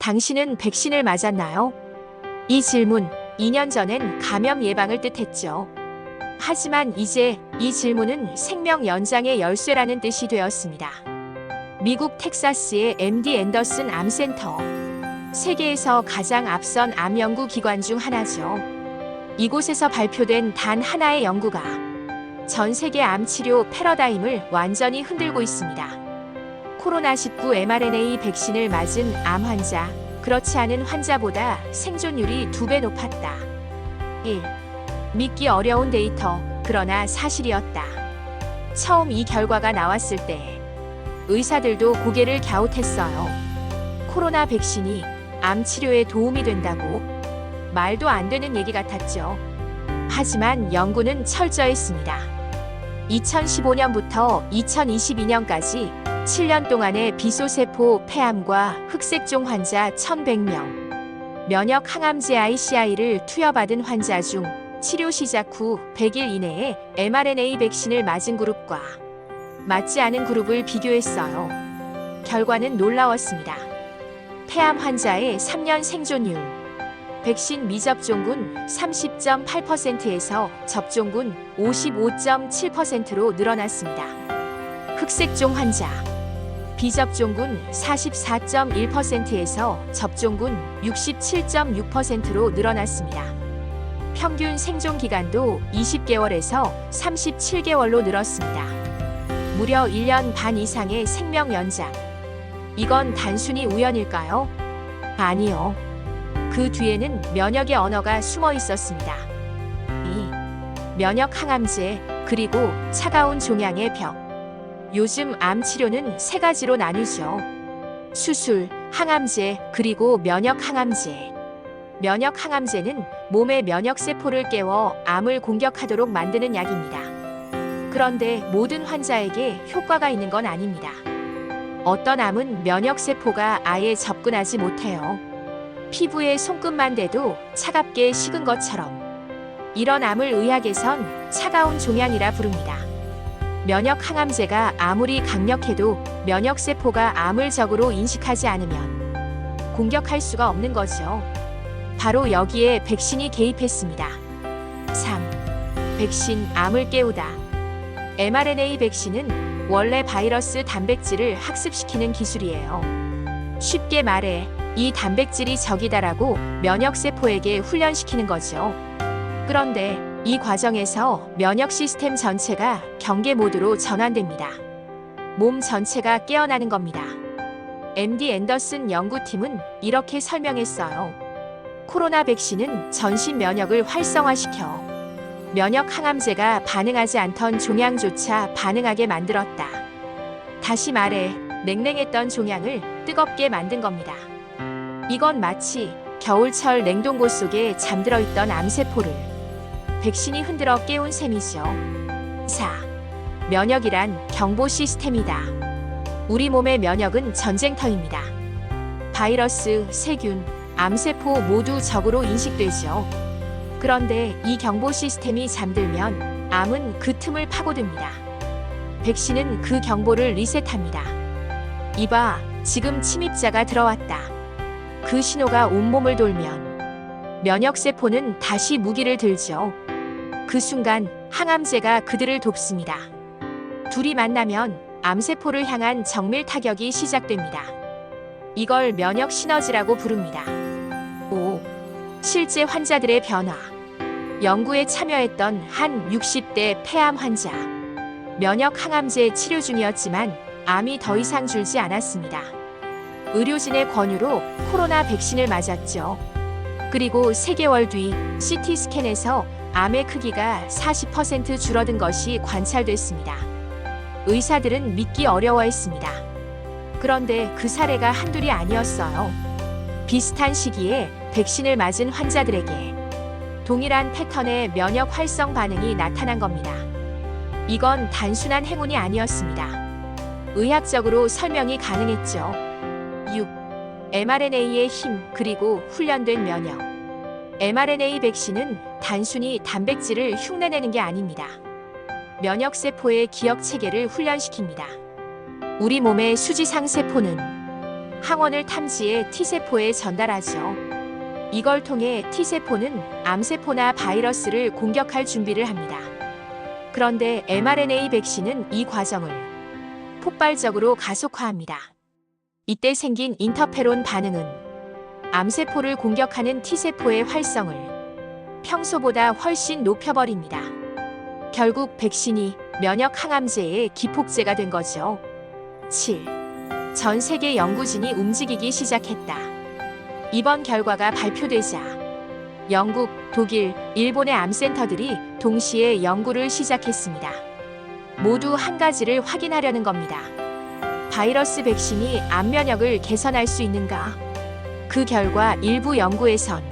당신은 백신을 맞았나요? 이 질문 2년 전엔 감염 예방을 뜻했죠. 하지만 이제 이 질문은 생명 연장의 열쇠라는 뜻이 되었습니다. 미국 텍사스의 MD 앤더슨 암센터. 세계에서 가장 앞선 암 연구 기관 중 하나죠. 이곳에서 발표된 단 하나의 연구가 전 세계 암 치료 패러다임을 완전히 흔들고 있습니다. 코로나19 mRNA 백신을 맞은 암 환자, 그렇지 않은 환자보다 생존율이 두 배 높았다. 1. 믿기 어려운 데이터, 그러나 사실이었다. 처음 이 결과가 나왔을 때 의사들도 고개를 갸웃했어요. 코로나 백신이 암 치료에 도움이 된다고 말도 안 되는 얘기 같았죠. 하지만 연구는 철저했습니다. 2015년부터 2022년까지 7년 동안의 비소세포 폐암과 흑색종 환자 1,100명, 면역 항암제 ICI를 투여받은 환자 중 치료 시작 후 100일 이내에 mRNA 백신을 맞은 그룹과 맞지 않은 그룹을 비교했어요. 결과는 놀라웠습니다. 폐암 환자의 3년 생존율, 백신 미접종군 30.8%에서 접종군 55.7%로 늘어났습니다. 흑색종 환자, 비접종군 44.1%에서 접종군 67.6%로 늘어났습니다. 평균 생존 기간도 20개월에서 37개월로 늘었습니다. 무려 1년 반 이상의 생명 연장. 이건 단순히 우연일까요? 아니요. 그 뒤에는 면역의 언어가 숨어 있었습니다. 이 면역 항암제 그리고 차가운 종양의 벽. 요즘 암 치료는 세 가지로 나뉘죠. 수술, 항암제, 그리고 면역 항암제. 면역 항암제는 몸의 면역 세포를 깨워 암을 공격하도록 만드는 약입니다. 그런데 모든 환자에게 효과가 있는 건 아닙니다. 어떤 암은 면역 세포가 아예 접근하지 못해요. 피부에 손끝만 대도 차갑게 식은 것처럼. 이런 암을 의학에선 차가운 종양이라 부릅니다. 면역 항암제가 아무리 강력해도 면역 세포가 암을 적으로 인식하지 않으면 공격할 수가 없는 거죠. 바로 여기에 백신이 개입했습니다. 3. 백신 암을 깨우다. mRNA 백신은 원래 바이러스 단백질을 학습시키는 기술이에요. 쉽게 말해 이 단백질이 적이다라고 면역 세포에게 훈련시키는 거죠. 그런데 이 과정에서 면역 시스템 전체가 경계 모드로 전환됩니다. 몸 전체가 깨어나는 겁니다. MD 앤더슨 연구팀은 이렇게 설명했어요. 코로나 백신은 전신 면역을 활성화시켜 면역 항암제가 반응하지 않던 종양조차 반응하게 만들었다. 다시 말해 냉랭했던 종양을 뜨겁게 만든 겁니다. 이건 마치 겨울철 냉동고 속에 잠들어 있던 암세포를 백신이 흔들어 깨운 셈이죠. 4. 면역이란 경보 시스템이다. 우리 몸의 면역은 전쟁터입니다. 바이러스, 세균, 암세포 모두 적으로 인식되죠. 그런데 이 경보 시스템이 잠들면 암은 그 틈을 파고듭니다. 백신은 그 경보를 리셋합니다. 이봐, 지금 침입자가 들어왔다. 그 신호가 온몸을 돌면 면역세포는 다시 무기를 들죠. 그 순간 항암제가 그들을 돕습니다. 둘이 만나면 암세포를 향한 정밀 타격이 시작됩니다. 이걸 면역 시너지라고 부릅니다. 5. 실제 환자들의 변화. 연구에 참여했던 한 60대 폐암 환자. 면역 항암제 치료 중이었지만 암이 더 이상 줄지 않았습니다. 의료진의 권유로 코로나 백신을 맞았죠. 그리고 3개월 뒤 CT 스캔에서 암의 크기가 40% 줄어든 것이 관찰됐습니다. 의사들은 믿기 어려워했습니다. 그런데 그 사례가 한둘이 아니었어요. 비슷한 시기에 백신을 맞은 환자들에게 동일한 패턴의 면역 활성 반응이 나타난 겁니다. 이건 단순한 행운이 아니었습니다. 의학적으로 설명이 가능했죠. 6. mRNA의 힘 그리고 훈련된 면역. mRNA 백신은 단순히 단백질을 흉내내는 게 아닙니다. 면역 세포의 기억 체계를 훈련시킵니다. 우리 몸의 수지상 세포는 항원을 탐지해 T세포에 전달하죠. 이걸 통해 T세포는 암세포나 바이러스를 공격할 준비를 합니다. 그런데 mRNA 백신은 이 과정을 폭발적으로 가속화합니다. 이때 생긴 인터페론 반응은 암세포를 공격하는 T세포의 활성을 평소보다 훨씬 높여버립니다. 결국 백신이 면역 항암제의 기폭제가 된 거죠. 7. 전 세계 연구진이 움직이기 시작했다. 이번 결과가 발표되자 영국, 독일, 일본의 암센터들이 동시에 연구를 시작했습니다. 모두 한 가지를 확인하려는 겁니다. 바이러스 백신이 암 면역을 개선할 수 있는가? 그 결과 일부 연구에선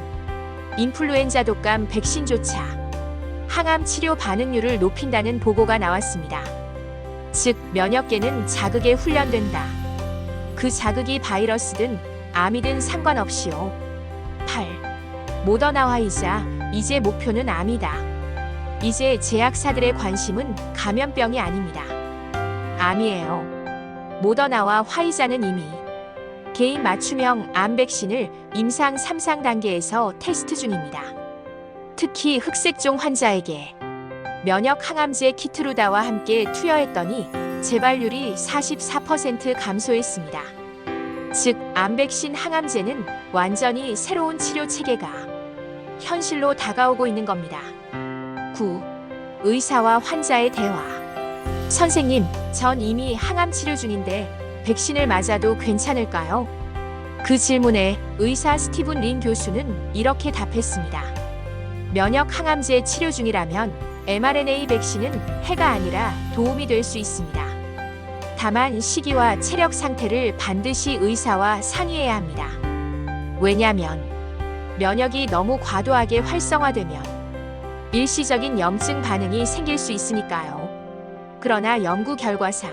인플루엔자 독감 백신조차 항암 치료 반응률을 높인다는 보고가 나왔습니다. 즉, 면역계는 자극에 훈련된다. 그 자극이 바이러스든 암이든 상관없이요. 8. 모더나 화이자, 이제 목표는 암이다. 이제 제약사들의 관심은 감염병이 아닙니다. 암이에요. 모더나와 화이자는 이미 개인 맞춤형 암 백신을 임상 3상 단계에서 테스트 중입니다. 특히 흑색종 환자에게 면역 항암제 키트루다와 함께 투여했더니 재발률이 44% 감소했습니다. 즉, 암 백신 항암제는 완전히 새로운 치료 체계가 현실로 다가오고 있는 겁니다. 9. 의사와 환자의 대화. 선생님, 전 이미 항암 치료 중인데 백신을 맞아도 괜찮을까요? 그 질문에 의사 스티븐 린 교수는 이렇게 답했습니다. 면역 항암제 치료 중이라면 mRNA 백신은 해가 아니라 도움이 될 수 있습니다. 다만 시기와 체력 상태를 반드시 의사와 상의해야 합니다. 왜냐하면 면역이 너무 과도하게 활성화되면 일시적인 염증 반응이 생길 수 있으니까요. 그러나 연구 결과상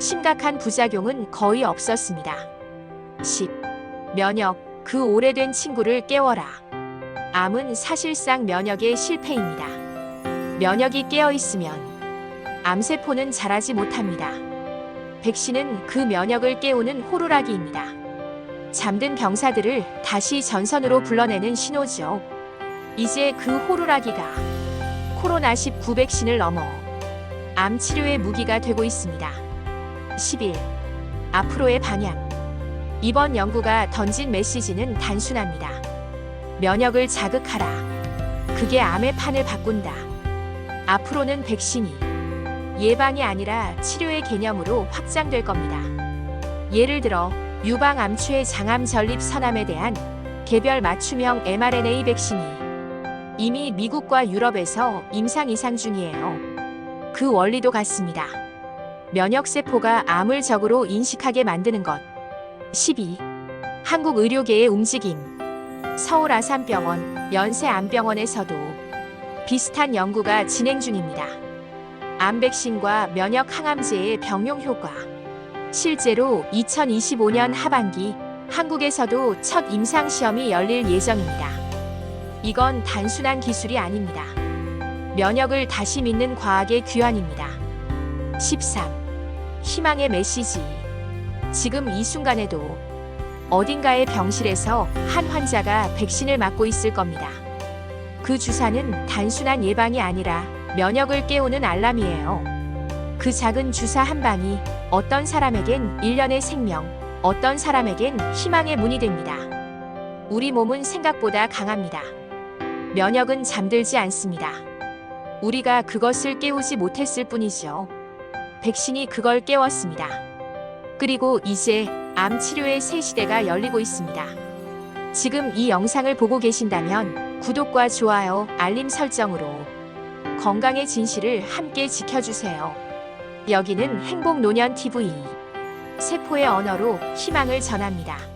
심각한 부작용은 거의 없었습니다. 10. 면역, 그 오래된 친구를 깨워라. 암은 사실상 면역의 실패입니다. 면역이 깨어 있으면 암세포는 자라지 못합니다. 백신은 그 면역을 깨우는 호루라기입니다. 잠든 병사들을 다시 전선으로 불러내는 신호죠. 이제 그 호루라기가 코로나19 백신을 넘어 암 치료의 무기가 되고 있습니다. 11. 앞으로의 방향. 이번 연구가 던진 메시지는 단순합니다. 면역을 자극하라. 그게 암의 판을 바꾼다. 앞으로는 백신이 예방이 아니라 치료의 개념으로 확장될 겁니다. 예를 들어 유방 암추의 장암 전립 선암에 대한 개별 맞춤형 mRNA 백신이 이미 미국과 유럽에서 임상 이상 중이에요. 그 원리도 같습니다. 면역세포가 암을 적으로 인식하게 만드는 것. 12. 한국 의료계의 움직임. 서울 아산병원, 연세암병원에서도 비슷한 연구가 진행 중입니다. 암 백신과 면역 항암제의 병용 효과. 실제로 2025년 하반기 한국에서도 첫 임상 시험이 열릴 예정입니다. 이건 단순한 기술이 아닙니다. 면역을 다시 믿는 과학의 귀환입니다. 13. 희망의 메시지. 지금 이 순간에도 어딘가의 병실에서 한 환자가 백신을 맞고 있을 겁니다. 그 주사는 단순한 예방이 아니라 면역을 깨우는 알람이에요. 그 작은 주사 한 방이 어떤 사람에겐 일련의 생명, 어떤 사람에겐 희망의 문이 됩니다. 우리 몸은 생각보다 강합니다. 면역은 잠들지 않습니다. 우리가 그것을 깨우지 못했을 뿐이죠. 백신이 그걸 깨웠습니다. 그리고 이제 암 치료의 새 시대가 열리고 있습니다. 지금 이 영상을 보고 계신다면 구독과 좋아요, 알림 설정으로 건강의 진실을 함께 지켜주세요. 여기는 행복노년TV. 세포의 언어로 희망을 전합니다.